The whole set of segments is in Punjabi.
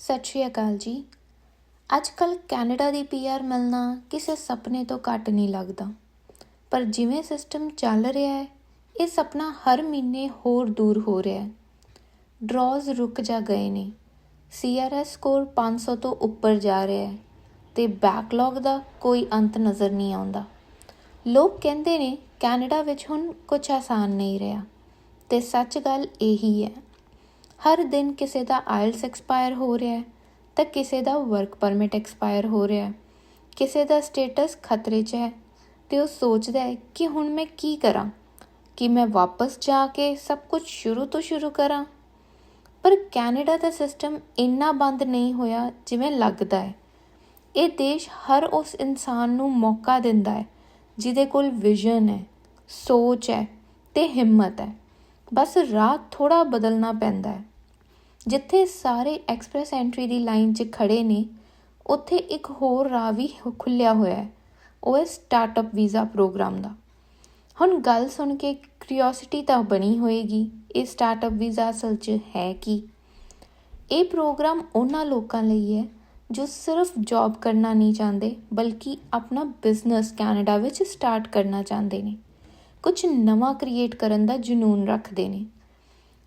ਸਤਿ ਸ਼੍ਰੀ ਅਕਾਲ ਜੀ। ਅੱਜ ਕੱਲ ਕੈਨੇਡਾ ਦੀ ਪੀਆਰ ਮਿਲਣਾ ਕਿਸੇ ਸੁਪਨੇ ਤੋਂ ਘੱਟ ਨਹੀਂ ਲੱਗਦਾ। ਪਰ ਜਿਵੇਂ ਸਿਸਟਮ ਚੱਲ ਰਿਹਾ ਹੈ, ਇਹ ਸੁਪਨਾ ਹਰ ਮਹੀਨੇ ਹੋਰ ਦੂਰ ਹੋ ਰਿਹਾ ਹੈ। ਡਰਾਜ਼ ਰੁਕ ਜਾ ਗਏ ਨੇ। ਸੀਆਰਐਸ ਸਕੋਰ 500 ਤੋਂ ਉੱਪਰ ਜਾ ਰਿਹਾ ਹੈ ਤੇ ਬੈਕਲੌਗ ਦਾ ਕੋਈ ਅੰਤ ਨਜ਼ਰ ਨਹੀਂ ਆਉਂਦਾ। ਲੋਕ ਕਹਿੰਦੇ ਨੇ ਕੈਨੇਡਾ ਵਿੱਚ ਹੁਣ ਕੁਝ ਆਸਾਨ ਨਹੀਂ ਰਿਹਾ। ਤੇ ਸੱਚ ਗੱਲ ਇਹੀ ਹੈ ਹਰ ਦਿਨ ਕਿਸੇ ਦਾ ਆਇਲਸ ਐਕਸਪਾਇਰ ਹੋ ਰਿਹਾ ਹੈ, ਤਾਂ ਕਿਸੇ ਦਾ ਵਰਕ ਪਰਮਿਟ ਐਕਸਪਾਇਰ ਹੋ ਰਿਹਾ ਹੈ। ਕਿਸੇ ਦਾ ਸਟੇਟਸ ਖਤਰੇ 'ਚ ਹੈ, ਤੇ ਉਹ ਸੋਚਦਾ ਹੈ ਕਿ ਹੁਣ ਮੈਂ ਕੀ ਕਰਾਂ? ਕਿ ਮੈਂ ਵਾਪਸ ਜਾ ਕੇ ਸਭ ਕੁਝ ਸ਼ੁਰੂ ਤੋਂ ਸ਼ੁਰੂ ਕਰਾਂ? ਪਰ ਕੈਨੇਡਾ ਦਾ ਸਿਸਟਮ ਇੰਨਾ ਬੰਦ ਨਹੀਂ ਹੋਇਆ ਜਿਵੇਂ ਲੱਗਦਾ ਹੈ। ਇਹ ਦੇਸ਼ ਹਰ ਉਸ ਇਨਸਾਨ ਨੂੰ ਮੌਕਾ ਦਿੰਦਾ ਹੈ, ਜਿਹਦੇ ਕੋਲ ਵਿਜ਼ਨ ਹੈ, ਸੋਚ ਹੈ ਤੇ ਹਿੰਮਤ ਹੈ। ਬਸ ਰਾਹ ਥੋੜਾ ਬਦਲਣਾ ਪੈਂਦਾ ਹੈ। ਜਿੱਥੇ ਸਾਰੇ ਐਕਸਪ੍ਰੈਸ ਐਂਟਰੀ ਦੀ ਲਾਈਨ 'ਚ ਖੜੇ ਨੇ, ਉੱਥੇ ਇੱਕ ਹੋਰ ਰਾਹ ਵੀ ਖੁੱਲਿਆ ਹੋਇਆ ਹੈ, ਉਹ ਹੈ ਸਟਾਰਟਅਪ ਵੀਜ਼ਾ ਪ੍ਰੋਗਰਾਮ ਦਾ। ਹੁਣ ਗੱਲ ਸੁਣ ਕੇ ਕਿਉਰਿਓਸਿਟੀ ਤਾਂ ਬਣੀ ਹੋਏਗੀ, ਇਹ ਸਟਾਰਟਅਪ ਵੀਜ਼ਾ ਅਸਲ 'ਚ ਹੈ ਕੀ? ਇਹ ਪ੍ਰੋਗਰਾਮ ਉਹਨਾਂ ਲੋਕਾਂ ਲਈ ਹੈ ਜੋ ਸਿਰਫ ਜੌਬ ਕਰਨਾ ਨਹੀਂ ਚਾਹੁੰਦੇ, ਬਲਕਿ ਆਪਣਾ ਬਿਜ਼ਨਸ ਕੈਨੇਡਾ ਵਿੱਚ ਸਟਾਰਟ ਕਰਨਾ ਚਾਹੁੰਦੇ ਨੇ। ਕੁਝ ਨਵਾਂ ਕ੍ਰੀਏਟ ਕਰਨ ਦਾ ਜਨੂਨ ਰੱਖਦੇ ਨੇ।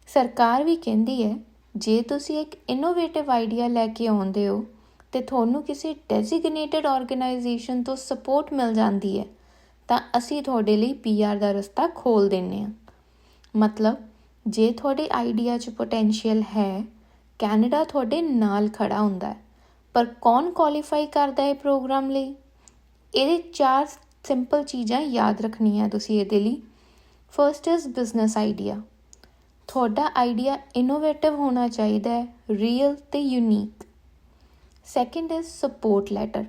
ਸਰਕਾਰ ਵੀ ਕਹਿੰਦੀ ਹੈ ਜੇ ਤੁਸੀਂ ਇੱਕ ਇਨੋਵੇਟਿਵ ਆਈਡੀਆ ਲੈ ਕੇ ਆਉਂਦੇ ਹੋ, ਤੇ ਤੁਹਾਨੂੰ ਕਿਸੇ ਡੈਜ਼ਿਗਨੇਟਿਡ ਆਰਗੇਨਾਈਜੇਸ਼ਨ ਤੋਂ ਸਪੋਰਟ ਮਿਲ ਜਾਂਦੀ ਹੈ, ਤਾਂ ਅਸੀਂ ਤੁਹਾਡੇ ਲਈ ਪੀਆਰ ਦਾ ਰਸਤਾ ਖੋਲ ਦਿੰਨੇ ਆ ਮਤਲਬ, ਜੇ ਤੁਹਾਡੇ ਆਈਡੀਆ 'ਚ ਪੋਟੈਂਸ਼ੀਅਲ ਹੈ, ਕੈਨੇਡਾ ਤੁਹਾਡੇ ਨਾਲ ਖੜਾ ਹੁੰਦਾ ਹੈ, ਪਰ ਕੌਣ ਕੁਆਲੀਫਾਈ ਕਰਦਾ ਹੈ ਪ੍ਰੋਗਰਾਮ ਲਈ? ਇਹਦੇ ਚਾਰ ਸਿੰਪਲ ਚੀਜ਼ਾਂ ਯਾਦ ਰੱਖਣੀਆਂ ਤੁਸੀਂ ਇਹਦੇ ਲਈ। ਫਰਸਟ ਇਜ਼ ਬਿਜ਼ਨਸ ਆਈਡੀਆ ਤੁਹਾਡਾ ਆਈਡੀਆ ਇਨੋਵੇਟਿਵ ਹੋਣਾ ਚਾਹੀਦਾ ਹੈ ਰੀਅਲ ਤੇ unique second is support letter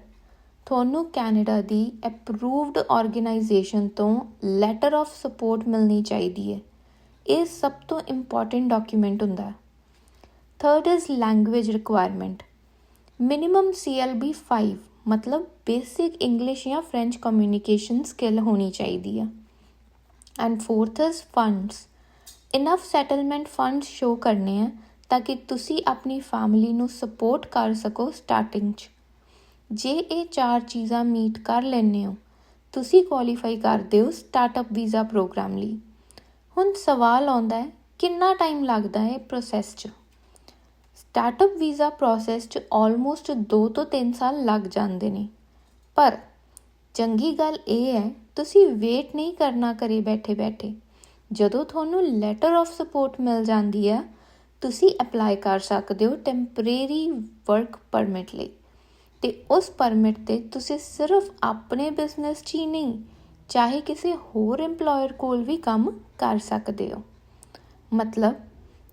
ਤੁਹਾਨੂੰ ਕੈਨੇਡਾ ਦੀ ਅਪਰੂਵਡ ਆਰਗੇਨਾਈਜੇਸ਼ਨ ਤੋਂ ਲੈਟਰ ਆਫ ਸਪੋਰਟ ਮਿਲਣੀ ਚਾਹੀਦੀ ਹੈ। ਇਹ ਸਭ ਤੋਂ ਇੰਪੋਰਟੈਂਟ ਡਾਕੂਮੈਂਟ ਹੁੰਦਾ ਹੈ। Third is language requirement minimum CLB 5 ਮਤਲਬ ਬੇਸਿਕ ਇੰਗਲਿਸ਼ ਜਾਂ ਫ੍ਰੈਂਚ ਕਮਿਊਨੀਕੇਸ਼ਨ ਸਕਿੱਲ ਹੋਣੀ ਚਾਹੀਦੀ ਆ and fourth is funds enough settlement funds show ਕਰਨੇ ਆ ਤਾਂ ਕਿ ਤੁਸੀਂ ਆਪਣੀ ਫੈਮਿਲੀ ਨੂੰ ਸਪੋਰਟ ਕਰ ਸਕੋ ਸਟਾਰਟਿੰਗ 'ਚ। ਜੇ ਇਹ ਚਾਰ ਚੀਜ਼ਾਂ ਮੀਟ ਕਰ ਲੈਂਦੇ ਹੋ, ਤੁਸੀਂ ਕੁਆਲੀਫਾਈ ਕਰਦੇ ਹੋ ਸਟਾਰਟਅਪ ਵੀਜ਼ਾ ਪ੍ਰੋਗਰਾਮ ਲਈ। ਹੁਣ ਸਵਾਲ ਆਉਂਦਾ ਹੈ, ਕਿੰਨਾ ਟਾਈਮ ਲੱਗਦਾ ਹੈ ਪ੍ਰੋਸੈਸ 'ਚ? ਸਟਾਰਟਅਪ ਵੀਜ਼ਾ ਪ੍ਰੋਸੈਸ 'ਚ ਆਲਮੋਸਟ 2 ਤੋਂ 3 ਸਾਲ ਲੱਗ ਜਾਂਦੇ ਨੇ। ਪਰ ਚੰਗੀ ਗੱਲ ਇਹ ਹੈ, ਤੁਸੀਂ ਵੇਟ ਨਹੀਂ ਕਰਨਾ ਕਰੇ ਬੈਠੇ ਬੈਠੇ ਜਦੋਂ ਤੁਹਾਨੂੰ ਲੈਟਰ ਆਫ ਸਪੋਰਟ ਮਿਲ ਜਾਂਦੀ ਹੈ, ਤੁਸੀਂ ਅਪਲਾਈ ਕਰ ਸਕਦੇ ਹੋ ਟੈਂਪਰੇਰੀ ਵਰਕ ਪਰਮਿਟ ਲਈ। ਤੇ ਉਸ ਪਰਮਿਟ ਤੇ ਤੁਸੀਂ ਸਿਰਫ ਆਪਣੇ ਬਿਜ਼ਨਸ 'ਚ ਹੀ ਨਹੀਂ, ਚਾਹੇ ਕਿਸੇ ਹੋਰ EMPLOYER ਕੋਲ ਵੀ ਕੰਮ ਕਰ ਸਕਦੇ ਹੋ। ਮਤਲਬ,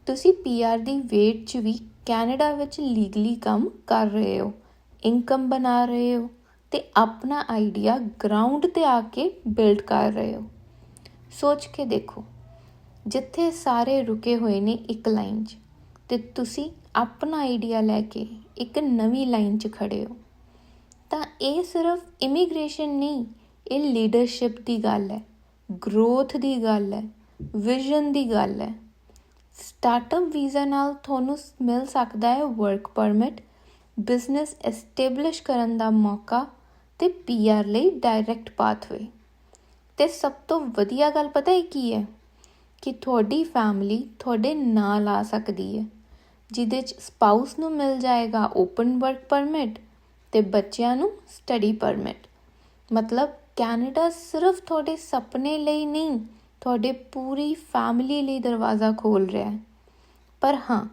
ਤੁਸੀਂ ਪੀਆਰ ਦੀ ਵੇਟ 'ਚ ਵੀ ਕੈਨੇਡਾ ਵਿੱਚ ਲੀਗਲੀ ਕੰਮ ਕਰ ਰਹੇ ਹੋ ਇਨਕਮ ਬਣਾ ਰਹੇ ਹੋ ਤੇ ਆਪਣਾ ਆਈਡੀਆ ਗਰਾਊਂਡ ਤੇ ਆ ਕੇ ਬਿਲਡ ਕਰ ਰਹੇ ਹੋ। ਸੋਚ ਕੇ ਦੇਖੋ। ਜਿੱਥੇ ਸਾਰੇ ਰੁਕੇ ਹੋਏ ਨੇ ਇੱਕ ਲਾਈਨ 'ਚ, ਤੇ ਤੁਸੀਂ ਆਪਣਾ ਆਈਡੀਆ ਲੈ ਕੇ ਇੱਕ ਨਵੀਂ ਲਾਈਨ 'ਚ ਖੜੇ ਹੋ। ਤਾਂ ਇਹ ਸਿਰਫ ਇਮੀਗ੍ਰੇਸ਼ਨ ਨਹੀਂ, ਇਹ ਲੀਡਰਸ਼ਿਪ ਦੀ ਗੱਲ ਹੈ, ਗਰੋਥ ਦੀ ਗੱਲ ਹੈ, ਵਿਜ਼ਨ ਦੀ ਗੱਲ ਹੈ। ਸਟਾਰਟਅਪ ਵੀਜ਼ਾ ਨਾਲ ਤੁਹਾਨੂੰ ਮਿਲ ਸਕਦਾ ਹੈ ਵਰਕ ਪਰਮਿਟ, ਬਿਜ਼ਨਸ ਐਸਟੈਬਲਿਸ਼ ਕਰਨ ਦਾ ਮੌਕਾ ਤੇ ਪੀਆਰ ਲਈ ਡਾਇਰੈਕਟ ਪਾਥਵੇ। ਤੇ ਸਭ ਤੋਂ ਵਧੀਆ ਗੱਲ ਪਤਾ ਹੈ ਕੀ ਹੈ? ਕਿ ਤੁਹਾਡੀ ਫੈਮਿਲੀ ਤੁਹਾਡੇ ਨਾਲ ਆ ਸਕਦੀ ਹੈ, ਜਿਹਦੇ ਚ ਸਪਾਊਸ ਨੂੰ ਮਿਲ ਜਾਏਗਾ ਓਪਨ ਵਰਕ ਪਰਮਿਟ ਤੇ ਬੱਚਿਆਂ ਨੂੰ ਸਟੱਡੀ ਪਰਮਿਟ ਮਤਲਬ ਕੈਨੇਡਾ ਸਿਰਫ ਤੁਹਾਡੇ ਸੁਪਨੇ ਲਈ ਨਹੀਂ, ਤੁਹਾਡੇ ਪੂਰੀ ਫੈਮਿਲੀ ਲਈ ਦਰਵਾਜ਼ਾ ਖੋਲ ਰਿਹਾ ਹੈ। ਪਰ ਹਾਂ,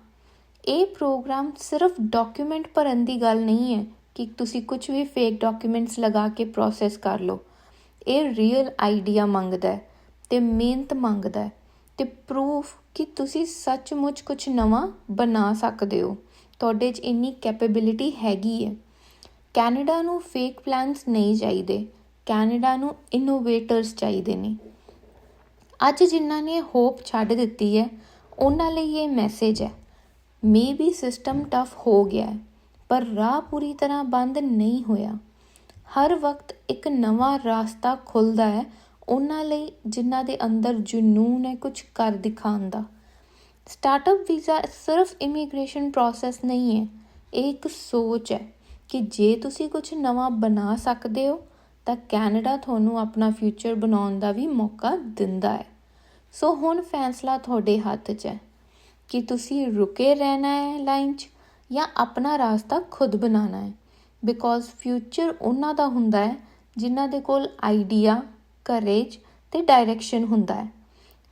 ਇਹ ਪ੍ਰੋਗਰਾਮ ਸਿਰਫ ਡਾਕੂਮੈਂਟ ਭਰਨ ਦੀ ਗੱਲ ਨਹੀਂ ਹੈ ਕਿ ਤੁਸੀਂ ਕੁਝ ਵੀ ਫੇਕ ਡਾਕੂਮੈਂਟਸ ਲਗਾ ਕੇ ਪ੍ਰੋਸੈਸ ਕਰ ਲਓ। ਇਹ ਰੀਅਲ ਆਈਡੀਆ ਮੰਗਦਾ ਹੈ ਤੇ ਮਿਹਨਤ ਮੰਗਦਾ ਹੈ ਤੇ ਪ੍ਰੂਫ ਕਿ ਤੁਸੀਂ ਸੱਚਮੁੱਚ ਕੁਝ ਨਵਾਂ ਬਣਾ ਸਕਦੇ ਹੋ। ਤੁਹਾਡੇ 'ਚ ਇੰਨੀ ਕੈਪੇਬਿਲਿਟੀ ਹੈਗੀ ਹੈ। ਕੈਨੇਡਾ ਨੂੰ ਫੇਕ ਪਲਾਨਸ ਨਹੀਂ ਚਾਹੀਦੇ। ਕੈਨੇਡਾ ਨੂੰ ਇਨੋਵੇਟਰਸ ਚਾਹੀਦੇ ਨੇ। ਅੱਜ ਜਿਨ੍ਹਾਂ ਨੇ ਹੋਪ ਛੱਡ ਦਿੱਤੀ ਹੈ, ਉਹਨਾਂ ਲਈ ਇਹ ਮੈਸੇਜ ਹੈ। ਮੇਬੀ ਸਿਸਟਮ ਟਫ ਹੋ ਗਿਆ ਪਰ ਰਾਹ ਪੂਰੀ ਤਰ੍ਹਾਂ ਬੰਦ ਨਹੀਂ ਹੋਇਆ। ਹਰ ਵਕਤ ਇੱਕ ਨਵਾਂ ਰਾਸਤਾ ਖੁੱਲਦਾ ਹੈ, ਉਹਨਾਂ ਲਈ ਜਿਨ੍ਹਾਂ ਦੇ ਅੰਦਰ ਜਨੂੰਨ ਹੈ ਕੁਝ ਕਰ ਦਿਖਾਉਣ ਦਾ। ਸਟਾਰਟਅਪ ਵੀਜ਼ਾ ਸਿਰਫ ਇਮੀਗ੍ਰੇਸ਼ਨ ਪ੍ਰੋਸੈਸ ਨਹੀਂ ਹੈ, ਇਹ ਇੱਕ ਸੋਚ ਹੈ ਕਿ ਜੇ ਤੁਸੀਂ ਕੁਝ ਨਵਾਂ ਬਣਾ ਸਕਦੇ ਹੋ, ਤਾਂ ਕੈਨੇਡਾ ਤੁਹਾਨੂੰ ਆਪਣਾ ਫਿਊਚਰ ਬਣਾਉਣ ਦਾ ਵੀ ਮੌਕਾ ਦਿੰਦਾ ਹੈ। ਸੋ ਹੁਣ ਫੈਸਲਾ ਤੁਹਾਡੇ ਹੱਥ 'ਚ ਹੈ ਕਿ ਤੁਸੀਂ ਰੁਕੇ ਰਹਿਣਾ ਹੈ ਲਾਈਨ 'ਚ ਜਾਂ ਆਪਣਾ ਰਾਸਤਾ ਖੁਦ ਬਣਾਉਣਾ ਹੈ। ਬਿਕੋਜ਼ ਫਿਊਚਰ ਉਹਨਾਂ ਦਾ ਹੁੰਦਾ ਹੈ, ਜਿਨ੍ਹਾਂ ਦੇ ਕੋਲ ਆਈਡੀਆ ਕਰੇਜ ਤੇ ਡਾਇਰੈਕਸ਼ਨ ਹੁੰਦਾ ਹੈ।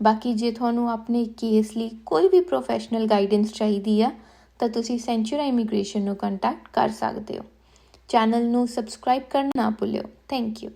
ਬਾਕੀ ਜੇ ਤੁਹਾਨੂੰ ਆਪਣੇ ਕੇਸ ਲਈ ਕੋਈ ਵੀ ਪ੍ਰੋਫੈਸ਼ਨਲ ਗਾਈਡੈਂਸ ਚਾਹੀਦੀ ਆ, ਤਾਂ ਤੁਸੀਂ ਸੈਂਚੁਰੀ ਇਮੀਗ੍ਰੇਸ਼ਨ ਨੂੰ ਕੰਟੈਕਟ ਕਰ ਸਕਦੇ ਹੋ। ਚੈਨਲ ਨੂੰ ਸਬਸਕ੍ਰਾਈਬ ਕਰਨਾ ਨਾ ਭੁੱਲਿਓ। Thank you